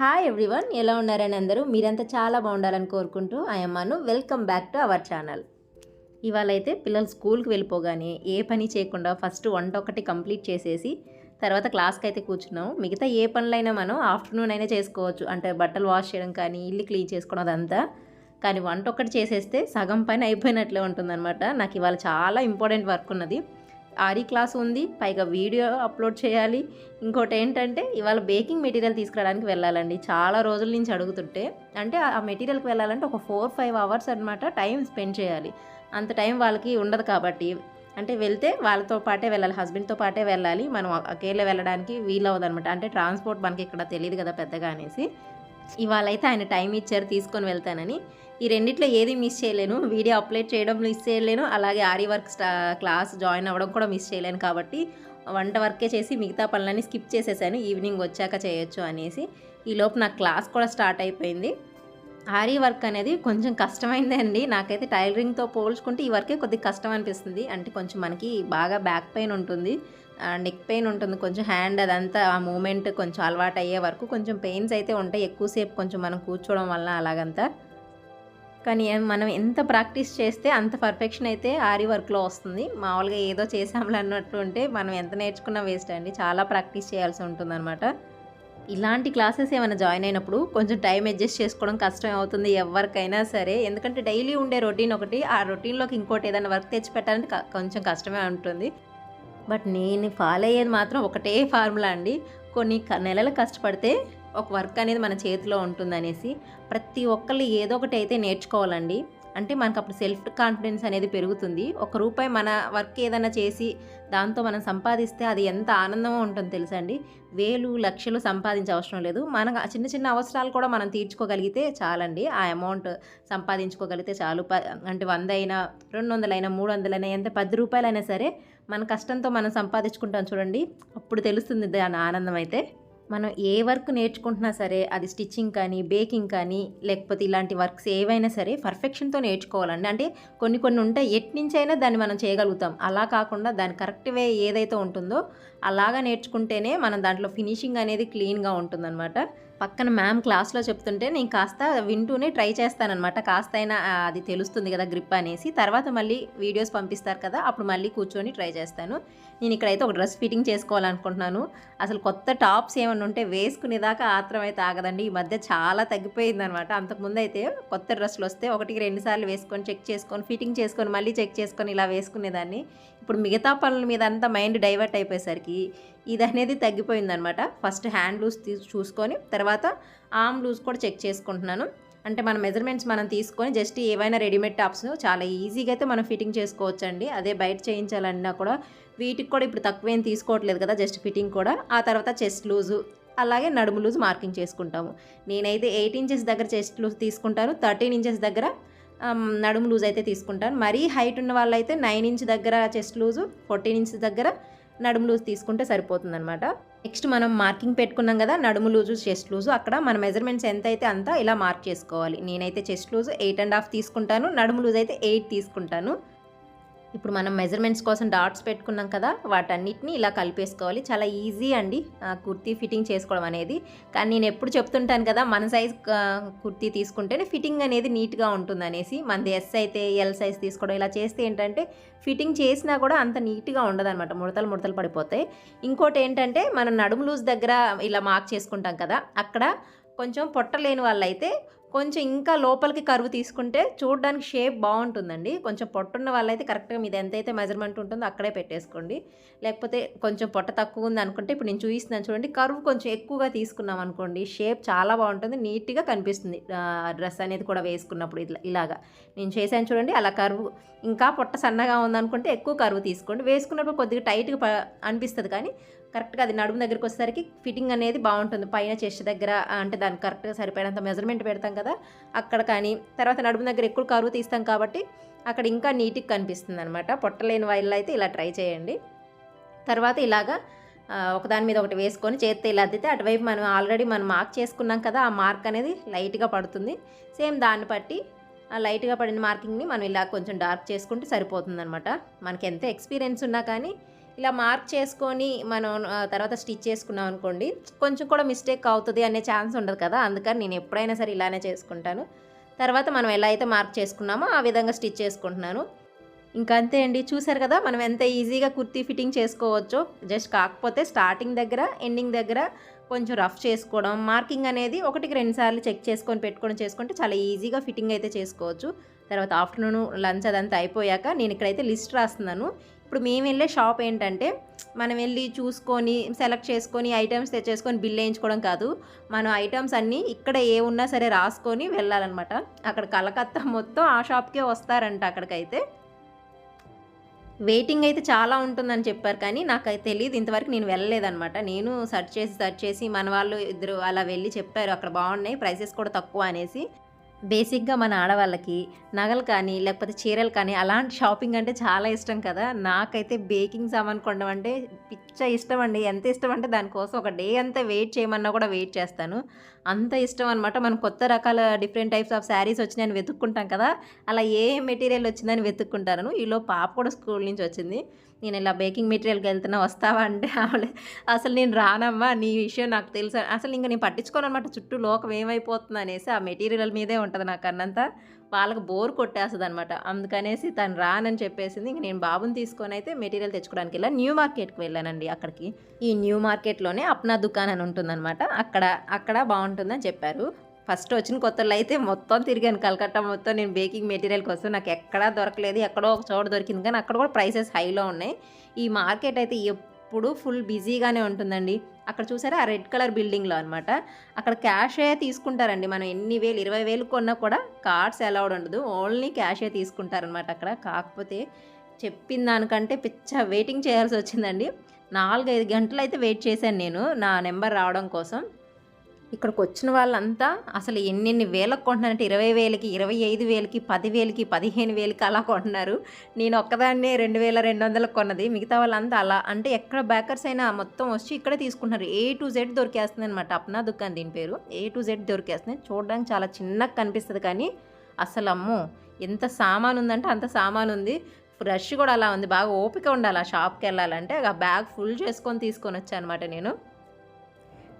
Hi everyone ఎలా ఉన్నారని అందరూ? మీరంతా చాలా బాగుండాలని కోరుకుంటూ ఆయమ్మను welcome back to our channel ఇవాళ అయితే పిల్లలు స్కూల్కి వెళ్ళిపోగానే ఏ పని చేయకుండా ఫస్ట్ వంట ఒకటి కంప్లీట్ చేసేసి తర్వాత క్లాస్కి అయితే కూర్చున్నాం మిగతా ఏ పనులైనా మనం ఆఫ్టర్నూన్ అయినా చేసుకోవచ్చు. అంటే బట్టలు వాష్ చేయడం కానీ ఇల్లు క్లీన్ చేసుకోవడం అదంతా. కానీ వంట ఒకటి చేసేస్తే సగం పని అయిపోయినట్లే ఉంటుందన్నమాట. నాకు ఇవాళ చాలా ఇంపార్టెంట్ వర్క్ ఉన్నది. ఆరి క్లాస్ ఉంది పైగా వీడియో అప్లోడ్ చేయాలి. ఇంకోటి ఏంటంటే ఇవాళ బేకింగ్ మెటీరియల్ తీసుకురావడానికి వెళ్ళాలండి. చాలా రోజుల నుంచి అడుగుతుంటే అంటే ఆ మెటీరియల్కి వెళ్ళాలంటే ఒక ఫోర్ ఫైవ్ అవర్స్ అనమాట టైం స్పెండ్ చేయాలి. అంత టైం వాళ్ళకి ఉండదు కాబట్టి అంటే వెళ్తే వాళ్ళతో పాటే వెళ్ళాలి హస్బెండ్తో పాటే వెళ్ళాలి. మనం అకేలే వెళ్ళడానికి వీలవదు అనమాట అంటే ట్రాన్స్పోర్ట్ మనకి ఇక్కడ తెలియదు కదా పెద్దగా అనేసి. ఇవాళ అయితే ఆయన టైం ఇచ్చారు తీసుకొని వెళ్తానని. ఈ రెండిట్లో ఏది మిస్ చేయలేను. వీడియో అప్లోడ్ చేయడం మిస్ చేయలేను. అలాగే ఆరి వర్క్ స్టా క్లాస్ జాయిన్ అవ్వడం కూడా మిస్ చేయలేను కాబట్టి వంట వర్కే చేసి మిగతా పనులన్నీ స్కిప్ చేసేసాను. ఈవినింగ్ వచ్చాక చేయొచ్చు అనేసి. ఈలోపు నాకు క్లాస్ కూడా స్టార్ట్ అయిపోయింది. ఆరీ వర్క్ అనేది కొంచెం కష్టమైందండి నాకైతే టైలరింగ్తో పోల్చుకుంటే ఈ వర్కే కొద్దిగా కష్టం అనిపిస్తుంది. అంటే కొంచెం మనకి బాగా బ్యాక్ పెయిన్ ఉంటుంది. నెక్ పెయిన్ ఉంటుంది. కొంచెం హ్యాండ్ అదంతా ఆ మూమెంట్ కొంచెం అలవాటు అయ్యే వరకు కొంచెం పెయిన్స్ అయితే ఉంటాయి. ఎక్కువసేపు కొంచెం మనం కూర్చోవడం వల్ల అలాగంతా. కానీ మనం ఎంత ప్రాక్టీస్ చేస్తే అంత పర్ఫెక్షన్ అయితే ఆరి వర్క్లో వస్తుంది. మామూలుగా ఏదో చేసాంలే అన్నట్టు ఉంటే మనం ఎంత నేర్చుకున్నా వేస్ట్ అండి. చాలా ప్రాక్టీస్ చేయాల్సి ఉంటుందన్నమాట. ఇలాంటి క్లాసెస్ ఏమైనా జాయిన్ అయినప్పుడు కొంచెం టైం అడ్జస్ట్ చేసుకోవడం కష్టం అవుతుంది ఎవరికైనా సరే. ఎందుకంటే డైలీ ఉండే రొటీన్ ఒకటి ఆ రొటీన్లోకి ఇంకోటి ఏదైనా వర్క్ తెచ్చి పెట్టాలంటే కొంచెం కష్టమే ఉంటుంది. బట్ నేను ఫాలో అయ్యేది మాత్రం ఒకటే ఫార్ములా అండి. కొన్ని నెలలు కష్టపడితే ఒక వర్క్ అనేది మన చేతిలో ఉంటుందనేసి ప్రతి ఒక్కళ్ళు ఏదో ఒకటి అయితే నేర్చుకోవాలండి. అంటే మనకు అప్పుడు సెల్ఫ్ కాన్ఫిడెన్స్ అనేది పెరుగుతుంది. ఒక రూపాయి మన వర్క్ ఏదైనా చేసి దాంతో మనం సంపాదిస్తే అది ఎంత ఆనందమో ఉంటుందో తెలుసా అండి వేలు లక్షలు సంపాదించే అవసరం లేదు. మన చిన్న చిన్న అవసరాలు కూడా మనం తీర్చుకోగలిగితే చాలండి. ఆ అమౌంట్ సంపాదించుకోగలిగితే చాలు. ప అంటే వంద అయినా రెండు వందలైనా మూడు వందలైనా ఎంత పది రూపాయలైనా సరే మన కష్టంతో మనం సంపాదించుకుంటాం చూడండి. అప్పుడు తెలుస్తుంది దాని ఆనందం అయితే. మనం ఏ వర్క్ నేర్చుకుంటున్నా సరే అది స్టిచ్చింగ్ కానీ బేకింగ్ కానీ లేకపోతే ఇలాంటి వర్క్స్ ఏవైనా సరే పర్ఫెక్షన్తో నేర్చుకోవాలండి. అంటే కొన్ని కొన్ని ఉంటాయి ఎట్నుంచైనా అయినా దాన్ని మనం చేయగలుగుతాం. అలా కాకుండా దాని కరెక్ట్ వే ఏదైతే ఉంటుందో అలాగా నేర్చుకుంటేనే మనం దాంట్లో ఫినిషింగ్ అనేది క్లీన్గా ఉంటుందన్నమాట. పక్కన మ్యామ్ క్లాస్లో చెప్తుంటే నేను కాస్త వింటూనే ట్రై చేస్తానమాట కాస్త అయినా అది తెలుస్తుంది కదా గ్రిప్ అనేసి. తర్వాత మళ్ళీ వీడియోస్ పంపిస్తారు కదా అప్పుడు మళ్ళీ కూర్చొని ట్రై చేస్తాను. నేను ఇక్కడైతే ఒక డ్రెస్ ఫిట్టింగ్ చేసుకోవాలనుకుంటున్నాను. అసలు కొత్త టాప్స్ ఏమైనా ఉంటే వేసుకునేదాకా ఆత్రం అయితే ఆగదండి. ఈ మధ్య చాలా తగ్గిపోయింది అనమాట అంతకుముందు అయితే కొత్త డ్రెస్సులు వస్తే ఒకటికి రెండుసార్లు వేసుకొని చెక్ చేసుకొని ఫిట్టింగ్ చేసుకొని మళ్ళీ చెక్ చేసుకొని ఇలా వేసుకునేదాన్ని. ఇప్పుడు మిగతా పనుల మీద అంతా మైండ్ డైవర్ట్ అయిపోయేసరికి ఇది అనేది తగ్గిపోయిందనమాట. ఫస్ట్ హ్యాండ్ లూజ్ తీ చూసుకొని తర్వాత ఆర్మ్ లూజ్ కూడా చెక్ చేసుకుంటున్నాను. అంటే మన మెజర్మెంట్స్ మనం తీసుకొని జస్ట్ ఏవైనా రెడీమేడ్ టాప్స్ చాలా ఈజీగా అయితే మనం ఫిట్టింగ్ చేసుకోవచ్చు అండి అదే బయట చేయించాలన్నా కూడా వీటికి కూడా ఇప్పుడు తక్కువేం తీసుకోవట్లేదు కదా జస్ట్ ఫిట్టింగ్ కూడా. ఆ తర్వాత చెస్ట్ లూజు అలాగే నడుము లూజ్ మార్కింగ్ చేసుకుంటాము. నేనైతే ఎయిట్ ఇంచెస్ దగ్గర చెస్ట్ లూజ్ తీసుకుంటాను థర్టీన్ ఇంచెస్ దగ్గర నడుము లూజ్ అయితే తీసుకుంటాను. మరీ హైట్ ఉన్న వాళ్ళైతే నైన్ ఇంచ్ దగ్గర చెస్ట్ లూజు ఫోర్టీన్ ఇంచ్ దగ్గర నడుము లూజ్ తీసుకుంటే సరిపోతుందనమాట నెక్స్ట్ మనం మార్కింగ్ పెట్టుకున్నాం కదా నడుము లూజు చెస్ట్ లూజు అక్కడ మన మెజర్మెంట్స్ ఎంత అయితే అంతా ఇలా మార్క్ చేసుకోవాలి. నేనైతే chest loose eight and half తీసుకుంటాను నడుము లూజ్ అయితే ఎయిట్ తీసుకుంటాను. ఇప్పుడు మనం మెజర్మెంట్స్ కోసం డాట్స్ పెట్టుకున్నాం కదా వాటన్నిటిని ఇలా కలిపేసుకోవాలి. చాలా ఈజీ అండి ఆ, కుర్తీ ఫిట్టింగ్ చేసుకోవడం అనేది. కానీ నేను ఎప్పుడు చెప్తుంటాను కదా మన సైజ్ కుర్తీ తీసుకుంటేనే ఫిట్టింగ్ అనేది నీట్గా ఉంటుంది అనేసి మనది ఎస్ అయితే ఎల్ సైజ్ తీసుకోవడం ఇలా చేస్తే ఏంటంటే ఫిట్టింగ్ చేసినా కూడా అంత నీట్గా ఉండదు అనమాట ముడతలు ముడతలు పడిపోతాయి. ఇంకోటి ఏంటంటే మనం నడుము లూజ్ దగ్గర ఇలా మార్క్ చేసుకుంటాం కదా అక్కడ కొంచెం పొట్ట లేని వాళ్ళైతే కొంచెం ఇంకా లోపలికి కరువు తీసుకుంటే చూడడానికి షేప్ బాగుంటుందండి. కొంచెం పొట్టున్న వాళ్ళైతే కరెక్ట్గా మీది ఎంతైతే మెజర్మెంట్ ఉంటుందో అక్కడే పెట్టేసుకోండి. లేకపోతే కొంచెం పొట్ట తక్కువ ఉంది అనుకుంటే ఇప్పుడు నేను చూపిస్తున్నాను చూడండి కరువు కొంచెం ఎక్కువగా తీసుకున్నాం అనుకోండి షేప్ చాలా బాగుంటుంది నీట్గా కనిపిస్తుంది. డ్రెస్ అనేది కూడా వేసుకున్నప్పుడు ఇట్లా ఇలాగా. నేను చేశాను చూడండి అలా కరువు. ఇంకా పొట్ట సన్నగా ఉందనుకుంటే ఎక్కువ కరువు తీసుకోండి. వేసుకున్నప్పుడు కొద్దిగా టైట్గా ప అనిపిస్తుంది కానీ కరెక్ట్గా అది నడుము దగ్గరికి వచ్చేసరికి ఫిట్టింగ్ అనేది బాగుంటుంది. పైన చెస్ట్ దగ్గర అంటే దానికి కరెక్ట్గా సరిపోయినంత మెజర్మెంట్ పెడతాం కదా అక్కడ కానీ. తర్వాత నడుము దగ్గర ఎక్కువ కరువు తీస్తాం కాబట్టి అక్కడ ఇంకా నీట్గా కనిపిస్తుంది అనమాట పొట్టలేని వాళ్ళు అయితే ఇలా ట్రై చేయండి. తర్వాత ఇలాగా ఒకదాని మీద ఒకటి వేసుకొని చేత్తో ఇలా అద్దితే అటువైపు మనం ఆల్రెడీ మనం మార్క్ చేసుకున్నాం కదా ఆ మార్క్ అనేది లైట్గా పడుతుంది. సేమ్ దాన్ని బట్టి ఆ లైట్గా పడిన మార్కింగ్ని మనం ఇలా కొంచెం డార్క్ చేసుకుంటే సరిపోతుంది అనమాట మనకి ఎంత ఎక్స్పీరియన్స్ ఉన్నా కానీ ఇలా మార్క్ చేసుకొని మనం తర్వాత స్టిచ్ చేసుకున్నాం అనుకోండి కొంచెం కూడా మిస్టేక్ అవుతుంది అనే ఛాన్స్ ఉండదు కదా. అందుకని నేను ఎప్పుడైనా సరే ఇలానే చేసుకుంటాను. తర్వాత మనం ఎలా అయితే మార్క్ చేసుకున్నామో ఆ విధంగా స్టిచ్ చేసుకుంటున్నాను. ఇంకా అంతే అండి. చూసారు కదా మనం ఎంత ఈజీగా కుర్తీ ఫిట్టింగ్ చేసుకోవచ్చో. జస్ట్ కాకపోతే స్టార్టింగ్ దగ్గర ఎండింగ్ దగ్గర కొంచెం రఫ్ చేసుకోవడం మార్కింగ్ అనేది ఒకటికి రెండు సార్లు చెక్ చేసుకొని పెట్టుకొని చేసుకుంటే చాలా ఈజీగా ఫిట్టింగ్ అయితే చేసుకోవచ్చు. తర్వాత ఆఫ్టర్నూన్ లంచ్ అదంతా అయిపోయాక నేను ఇక్కడైతే లిస్ట్ రాస్తున్నాను. ఇప్పుడు మేము వెళ్ళే షాప్ ఏంటంటే మనం వెళ్ళి చూసుకొని సెలెక్ట్ చేసుకొని ఐటమ్స్ తెచ్చేసుకొని బిల్ వేయించుకోవడం కాదు. మనం ఐటమ్స్ అన్నీ ఇక్కడ ఏ ఉన్నా సరే రాసుకొని వెళ్ళాలన్నమాట. అక్కడ కలకత్తా మొత్తం ఆ షాప్కే వస్తారంట అక్కడికైతే. వెయిటింగ్ అయితే చాలా ఉంటుందని చెప్పారు కానీ నాకు అయితే తెలియదు. ఇంతవరకు నేను వెళ్ళలేదన్నమాట. నేను సెర్చ్ చేసి సెర్చ్ చేసి మన వాళ్ళు ఇద్దరు అలా వెళ్ళి చెప్పారు. అక్కడ బాగున్నాయి ప్రైసెస్ కూడా తక్కువ అనేసి. బేసిక్గా మన ఆడవాళ్ళకి నగలు కానీ లేకపోతే చీరలు కానీ అలాంటి షాపింగ్ అంటే చాలా ఇష్టం కదా. నాకైతే బేకింగ్ సామాన్ కొనడం అంటే పిచ్చ ఇష్టం అండి. ఎంత ఇష్టం అంటే దానికోసం ఒక డే అంతా వెయిట్ చేయమన్నా కూడా వెయిట్ చేస్తాను. అంత ఇష్టం అనమాట మనం కొత్త రకాల డిఫరెంట్ టైప్స్ ఆఫ్ శారీస్ వచ్చినాయని వెతుక్కుంటాం కదా. అలా ఏ మెటీరియల్ వచ్చిందని వెతుక్కుంటాను. ఈలో పాప కూడా స్కూల్ నుంచి వచ్చింది. నేను ఇలా బేకింగ్ మెటీరియల్కి వెళ్తున్నా వస్తావా అంటే ఆవిడ అసలు నేను రానమ్మా నీ విషయం నాకు తెలుసు అసలు ఇంకా నేను పట్టించుకోను అనమాట చుట్టూ లోకం ఏమైపోతుంది అనేసి ఆ మెటీరియల్ మీదే ఉంటుంది నాకు అన్నంతా వాళ్ళకి బోర్ కొట్టేస్తుంది అనమాట అందుకనేసి తను రానని చెప్పేసింది ఇంక నేను బాబుని తీసుకొని అయితే మెటీరియల్ తెచ్చుకోవడానికి వెళ్ళా. న్యూ మార్కెట్కి వెళ్ళానండి అక్కడికి. ఈ న్యూ మార్కెట్లోనే అప్నా దుకాణం అని ఉంటుందన్నమాట. అక్కడ అక్కడ బాగుంటుందని చెప్పారు. ఫస్ట్ వచ్చిన కొత్తలో అయితే మొత్తం తిరిగాను. కలకత్తా మొత్తం నేను బేకింగ్ మెటీరియల్ కోసం నాకు ఎక్కడా దొరకలేదు. ఎక్కడో ఒక చోట దొరికింది. కానీ అక్కడ కూడా ప్రైసెస్ హైలో ఉన్నాయి. ఈ మార్కెట్ అయితే ఎప్పుడు ఫుల్ బిజీగానే ఉంటుందండి. అక్కడ చూసారా? ఆ రెడ్ కలర్ బిల్డింగ్లో అనమాట అక్కడ క్యాషే తీసుకుంటారండి. మనం ఎన్ని వేలు ఇరవై వేలు కొన్నా కూడా కార్డ్స్ అలౌడ్ ఉండదు. ఓన్లీ క్యాషే తీసుకుంటారనమాట అక్కడ. కాకపోతే చెప్పిన దానికంటే పిచ్చ వెయిటింగ్ చేయాల్సి వచ్చిందండి. నాలుగైదు గంటలు అయితే వెయిట్ చేశాను నేను నా నెంబర్ రావడం కోసం. ఇక్కడికి వచ్చిన వాళ్ళంతా అసలు ఎన్నెన్ని వేలకు కొంటున్నారంటే ఇరవై వేలకి ఇరవై ఐదు వేలకి పదివేలకి పదిహేను వేలకి అలా కొంటున్నారు. నేను ఒక్కదాన్నే రెండు వేల రెండు వందలకు కొన్నది. మిగతా వాళ్ళంతా అలా. అంటే ఎక్కడ బ్యాకర్స్ అయినా మొత్తం వచ్చి ఇక్కడే తీసుకుంటున్నారు. ఏ టు జెడ్ దొరికేస్తుంది అనమాట అప్నా దుకాన్ దీని పేరు. ఏ టు జెడ్ దొరికేస్తుంది చూడడానికి చాలా చిన్నగా కనిపిస్తుంది కానీ అసలు అమ్మో! ఎంత సామాన్ ఉందంటే అంత సామాన్ ఉంది రష్ కూడా అలా ఉంది. బాగా ఓపిక ఉండాలి ఆ షాప్కి వెళ్ళాలంటే. ఆ బ్యాగ్ ఫుల్ చేసుకొని తీసుకొని వచ్చాను అనమాట నేను.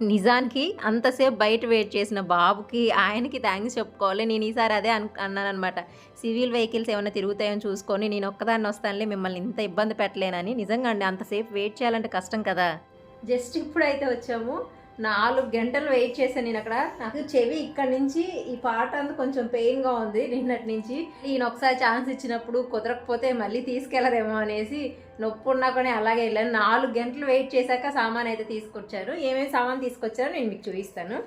నిజానికి అంతసేపు బయట వెయిట్ చేసిన బాబుకి ఆయనకి థ్యాంక్స్ చెప్పుకోవాలి. నేను ఈసారి అదే అను అన్నాను అనమాట సివిల్ వెహికల్స్ ఏమైనా తిరుగుతాయని చూసుకొని నేను ఒక్కదాన్ని వస్తానులే మిమ్మల్ని ఇంత ఇబ్బంది పెట్టలేనని. నిజంగా అండి అంతసేపు వెయిట్ చేయాలంటే కష్టం కదా. జస్ట్ ఇప్పుడైతే వచ్చాము. నాలుగు గంటలు వెయిట్ చేశాను నేను అక్కడ. నాకు చెవి ఇక్కడ నుంచి ఈ పాట అంతా కొంచెం పెయిన్గా ఉంది నిన్నటి నుంచి. నేను ఒకసారి ఛాన్స్ ఇచ్చినప్పుడు కుదరకపోతే మళ్ళీ తీసుకెళ్ళరేమో అనేసి నొప్పి ఉన్నా కానీ అలాగే వెళ్ళాను. నాలుగు గంటలు వెయిట్ చేశాక సామాన్ అయితే తీసుకొచ్చారు. ఏమేమి సామాన్ తీసుకొచ్చారో నేను మీకు చూపిస్తాను.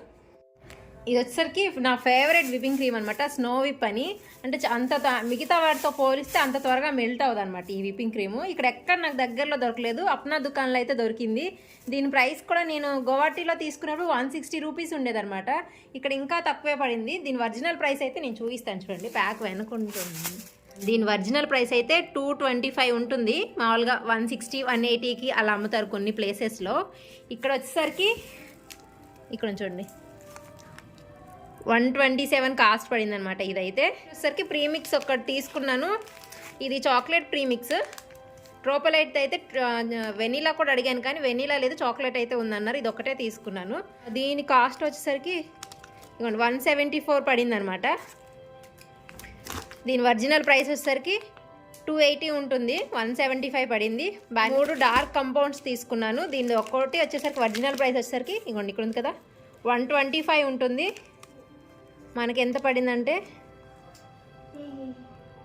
ఇది వచ్చేసరికి నా ఫేవరెట్ విపింగ్ క్రీమ్ అనమాట స్నో విప్ అని. అంటే అంత త- మిగతా వాటితో పోలిస్తే అంత త్వరగా మెల్ట్ అవ్వదు అనమాట ఈ విపింగ్ క్రీము. ఇక్కడ ఎక్కడ నాకు దగ్గరలో దొరకలేదు అప్నా దుకాణంలో అయితే దొరికింది. దీని ప్రైస్ కూడా నేను గౌహాటీలో తీసుకున్నప్పుడు వన్ సిక్స్టీ రూపీస్ ఉండేదన్నమాట. ఇక్కడ ఇంకా తక్కువే పడింది. దీని ఒరిజినల్ ప్రైస్ అయితే నేను చూపిస్తాను చూడండి ప్యాక్ వెనుకుంటుంది. దీని ఒరిజినల్ ప్రైస్ అయితే టూ ట్వంటీ ఫైవ్ ఉంటుంది. మామూలుగా వన్ సిక్స్టీ వన్ ఎయిటీకి అలా అమ్ముతారు కొన్ని ప్లేసెస్లో. ఇక్కడ వచ్చేసరికి ఇక్కడ చూడండి. వన్ ట్వంటీ సెవెన్ కాస్ట్ పడింది అనమాట ఇదైతే. వచ్చేసరికి ప్రీమిక్స్ ఒకటి తీసుకున్నాను. ఇది చాక్లెట్ ప్రీమిక్స్. ట్రోపలైట్ అయితే వెనీలా కూడా అడిగాను కానీ వెనీలా లేదు చాక్లెట్ అయితే ఉందన్నారు. ఇది ఒకటే తీసుకున్నాను. దీని కాస్ట్ వచ్చేసరికి ఇదిగోండి వన్ సెవెంటీ ఫోర్ పడింది అనమాట దీని ఒరిజినల్ ప్రైస్ వచ్చేసరికి టూ ఎయిటీ ఉంటుంది వన్ సెవెంటీ ఫైవ్ పడింది. మూడు డార్క్ కంపౌండ్స్ తీసుకున్నాను. దీని ఒక్కోటి వచ్చేసరికి ఒరిజినల్ ప్రైస్ వచ్చేసరికి ఇగోండి ఇక్కడ ఉంది కదా వన్ ట్వంటీ ఫైవ్ ఉంటుంది. మనకి ఎంత పడిందంటే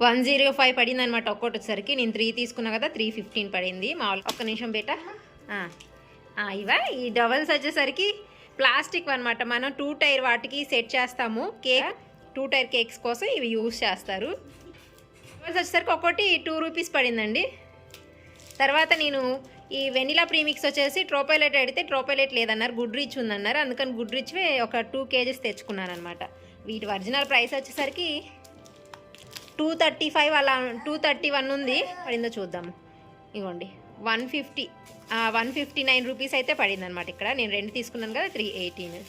వన్ జీరో ఫైవ్ పడింది అనమాట ఒక్కొక్కటి వచ్చేసరికి నేను త్రీ తీసుకున్నా కదా త్రీ ఫిఫ్టీన్ పడింది. మామూలు ఒక్క నిమిషం బేట. ఇవా ఈ డబల్స్ వచ్చేసరికి ప్లాస్టిక్ అనమాట మనం టూ టైర్ వాటికి సెట్ చేస్తాము. కేక్ టూ టైర్ కేక్స్ కోసం ఇవి యూస్ చేస్తారు. డబల్స్ వచ్చేసరికి ఒక్కొక్కటి టూ రూపీస్ పడిందండి. తర్వాత నేను ఈ వెనిలా ప్రీమిక్స్ వచ్చేసి ట్రోపైలెట్ అడిగితే ట్రోపైలెట్ లేదన్నారు గుడ్ రిచ్ ఉందన్నారు. అందుకని గుడ్ రిచ్ ఒక టూ కేజెస్ తెచ్చుకున్నాను అనమాట వీటి ఒరిజినల్ ప్రైస్ వచ్చేసరికి టూ థర్టీ ఫైవ్ అలా టూ థర్టీ వన్ ఉంది పడిందో చూద్దాము ఇగోండి. One fifty one fifty nine rupees అయితే పడింది అనమాట ఇక్కడ. నేను రెండు తీసుకున్నాను కదా త్రీ ఎయిటీన్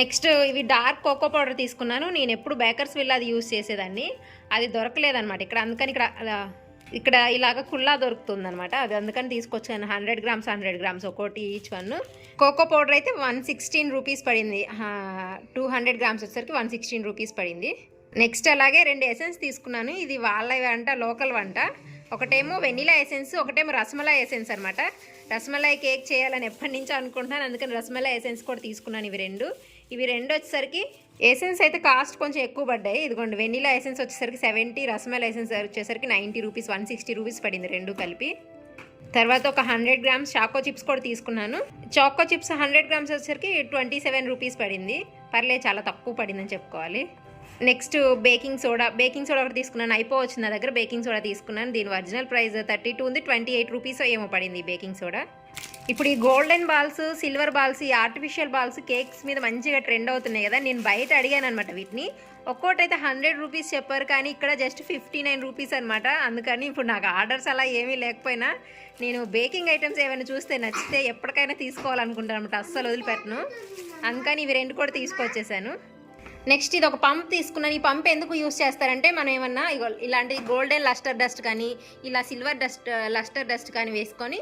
నెక్స్ట్ ఇవి డార్క్ కోకో పౌడర్ తీసుకున్నాను. నేను ఎప్పుడు బేకర్స్ వెళ్ళి అది యూస్ చేసేదాన్ని. అది దొరకలేదన్నమాట ఇక్కడ. అందుకని ఇక్కడ ఇక్కడ ఇలాగ కుల్లా దొరుకుతుంది అనమాట అది అందుకని తీసుకొచ్చాను. హండ్రెడ్ గ్రామ్స్ హండ్రెడ్ గ్రామ్స్ ఒక్కోటి ఈచ్ వన్ కోకో పౌడర్ అయితే వన్ సిక్స్టీన్ రూపీస్ పడింది. టూ హండ్రెడ్ గ్రామ్స్ వచ్చేసరికి వన్ సిక్స్టీన్ రూపీస్ పడింది. నెక్స్ట్ అలాగే రెండు ఎసెన్స్ తీసుకున్నాను. ఇది వాళ్ళ వంట లోకల్ వంట. ఒకటేమో వెనిలా ఎసెన్స్ ఒకటేమో రసమలై ఎసెన్స్ అనమాట రసమలై కేక్ చేయాలని ఎప్పటి నుంచో అనుకుంటున్నాను. అందుకని రసమలై ఎసెన్స్ కూడా తీసుకున్నాను ఇవి రెండు. ఇవి రెండు వచ్చేసరికి ఎసెన్స్ అయితే కాస్ట్ కొంచెం ఎక్కువ పడ్డాయి. ఇదిగోండి వెనీలా ఎసెన్స్ వచ్చేసరికి సెవెంటీ రసమల్ ఎసెన్స్ వచ్చేసరికి ninety rupees one sixty rupees పడింది రెండు కలిపి. తర్వాత ఒక హండ్రెడ్ గ్రామ్స్ చాకో చిప్స్ కూడా తీసుకున్నాను. చాకో చిప్స్ హండ్రెడ్ గ్రామ్స్ వచ్చేసరికి ట్వంటీ సెవెన్ రూపీస్ పడింది. పర్లేదు చాలా తక్కువ పడిందని చెప్పుకోవాలి. Next baking soda baking soda ఒకటి తీసుకున్నాను. అయిపోవచ్చు నా దగ్గర బేకింగ్ సోడా తీసుకున్నాను. దీని ఒరిజినల్ ప్రైస్ థర్టీ టూ ఉంది ట్వంటీ ఎయిట్ రూపీస్ ఏమో పడింది బేకింగ్ సోడా ఇప్పుడు ఈ గోల్డెన్ బాల్స్ సిల్వర్ బాల్స్ ఈ ఆర్టిఫిషియల్ బాల్స్ కేక్స్ మీద మంచిగా ట్రెండ్ అవుతున్నాయి కదా నేను బయట అడిగాను అనమాట వీటిని. ఒక్కోటైతే హండ్రెడ్ రూపీస్ చెప్పారు కానీ ఇక్కడ జస్ట్ ఫిఫ్టీ నైన్ రూపీస్ అనమాట అందుకని ఇప్పుడు నాకు ఆర్డర్స్ అలా ఏమీ లేకపోయినా నేను బేకింగ్ ఐటమ్స్ ఏమైనా చూస్తే నచ్చితే ఎప్పటికైనా తీసుకోవాలనుకుంటాను అనమాట అస్సలు వదిలిపెట్టను. అందుకని ఇవి రెండు కూడా తీసుకొచ్చేసాను. నెక్స్ట్ ఇది ఒక పంప్ తీసుకున్నాను. ఈ పంప్ ఎందుకు యూస్ చేస్తారంటే మనం ఏమన్నా ఇలాంటి గోల్డెన్ లస్టర్ డస్ట్ కానీ ఇలా సిల్వర్ డస్ట్ లస్టర్ డస్ట్ కానీ వేసుకొని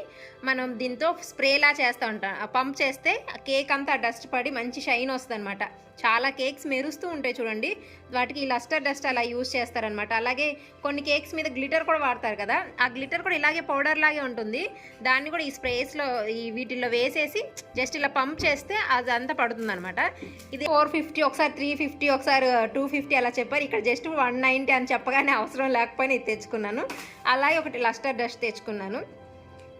మనం దీంతో స్ప్రేలా చేస్తూ ఉంటాం. ఆ పంప్ చేస్తే ఆ కేక్ అంతా డస్ట్ పడి మంచి షైన్ వస్తుంది అనమాట చాలా కేక్స్ మెరుస్తూ ఉంటాయి చూడండి. వాటికి ఈ లస్టర్ డస్ట్ అలా యూజ్ చేస్తారనమాట అలాగే కొన్ని కేక్స్ మీద గ్లిటర్ కూడా వాడతారు కదా. ఆ గ్లిటర్ కూడా ఇలాగే పౌడర్ లాగే ఉంటుంది. దాన్ని కూడా ఈ స్ప్రేస్లో ఈ వీటిల్లో వేసేసి జస్ట్ ఇలా పంప్ చేస్తే అది అంతా పడుతుంది అనమాట ఇది ఫోర్ ఫిఫ్టీ ఒకసారి త్రీ ఫిఫ్టీ ఒకసారి టూ ఫిఫ్టీ అలా చెప్పారు. ఇక్కడ జస్ట్ వన్ నైంటీ అని చెప్పగానే అవసరం లేకపోయినా ఇది తెచ్చుకున్నాను. అలాగే ఒకటి లస్టర్ డస్ట్ తెచ్చుకున్నాను.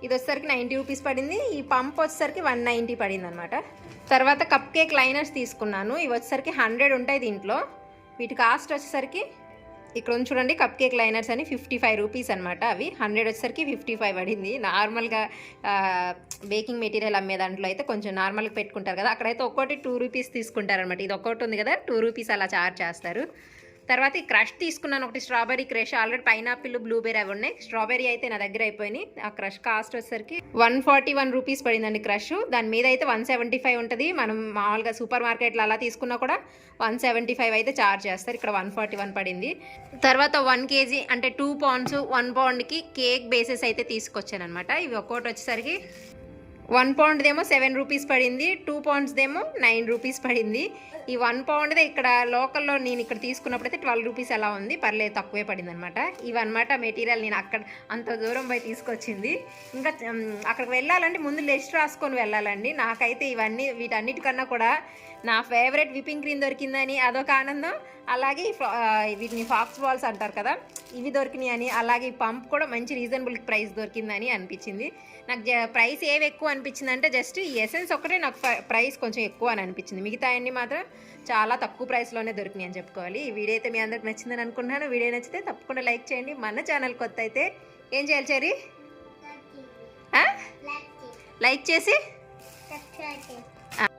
ఇది వచ్చేసరికి నైంటీ రూపీస్ పడింది. ఈ పంప్ వచ్చేసరికి వన్ నైంటీ పడింది అనమాట తర్వాత కప్ కేక్ లైనర్స్ తీసుకున్నాను. ఇవి వచ్చేసరికి హండ్రెడ్ ఉంటాయి దీంట్లో. వీటి కాస్ట్ వచ్చేసరికి ఇక్కడ ఉంది చూడండి కప్ కేక్ లైనర్స్ అని ఫిఫ్టీ ఫైవ్ రూపీస్ అనమాట అవి. హండ్రెడ్ వచ్చేసరికి ఫిఫ్టీ ఫైవ్ పడింది. నార్మల్గా బేకింగ్ మెటీరియల్ అమ్మే దాంట్లో అయితే కొంచెం నార్మల్గా పెట్టుకుంటారు కదా అక్కడైతే ఒక్కోటి టూ రూపీస్ తీసుకుంటారనమాట ఇది ఒక్కోటి ఉంది కదా టూ రూపీస్ అలా చార్జ్ చేస్తారు. తర్వాత ఈ క్రష్ తీసుకున్నాను. ఒకటి strawberry crush. Already pineapple blueberry అవి ఉన్నాయి. స్ట్రాబెరీ అయితే నా దగ్గర అయిపోయినాయి. ఆ క్రష్ కాస్ట్ వచ్చేసరికి వన్ ఫార్టీ వన్ రూపీస్ పడిందండి క్రష్. దాని మీద అయితే వన్ సెవెంటీ ఫైవ్ ఉంటుంది. మనం మామూలుగా సూపర్ మార్కెట్లో అలా తీసుకున్నా కూడా వన్ సెవెంటీ ఫైవ్ అయితే చార్జ్ చేస్తారు. ఇక్కడ వన్ ఫార్టీ వన్ పడింది. తర్వాత వన్ కేజీ అంటే టూ పౌండ్స్ వన్ పౌండ్కి కేక్ బేసెస్ అయితే తీసుకొచ్చాను అనమాట ఇవి ఒక్కోటి వచ్చేసరికి వన్ పౌండ్దేమో సెవెన్ రూపీస్ పడింది. టూ పౌండ్స్దేమో నైన్ రూపీస్ పడింది. ఈ వన్ పౌండ్దే ఇక్కడ లోకల్లో నేను ఇక్కడ తీసుకున్నప్పుడు అయితే ట్వెల్వ్ రూపీస్ అలా ఉంది. పర్లేదు తక్కువే పడింది అనమాట ఇవన్నమాట మెటీరియల్ నేను అక్కడ అంత దూరం పోయి తీసుకొచ్చింది. ఇంకా అక్కడికి వెళ్ళాలంటే ముందు లిస్ట్ రాసుకొని వెళ్ళాలండి. నాకైతే ఇవన్నీ వీటన్నిటికన్నా కూడా నా ఫేవరెట్ విపింగ్ క్రీమ్ దొరికిందని అదొక ఆనందం. అలాగే వీటిని ఫాక్స్ బాల్స్ అంటారు కదా ఇవి దొరికినాయి అని అలాగే ఈ పంప్ కూడా మంచి రీజనబుల్ ప్రైస్ దొరికిందని అనిపించింది. నాకు జ- ప్రైస్ ఏవి ఎక్కువ అనిపించింది అంటే జస్ట్ ఈ ఎసెన్స్ ఒకటే నాకు ప్రైస్ కొంచెం ఎక్కువ అని అనిపించింది. మిగతా అన్ని మాత్రం చాలా తక్కువ ప్రైస్లోనే దొరికినాయి అని చెప్పుకోవాలి. ఈ వీడియో అయితే మీ అందరికి నచ్చిందని అనుకుంటున్నాను. వీడియో నచ్చితే తప్పకుండా లైక్ చేయండి. మన ఛానల్ కొత్త అయితే ఏం చేయాలి చెరి లైక్ చేసి?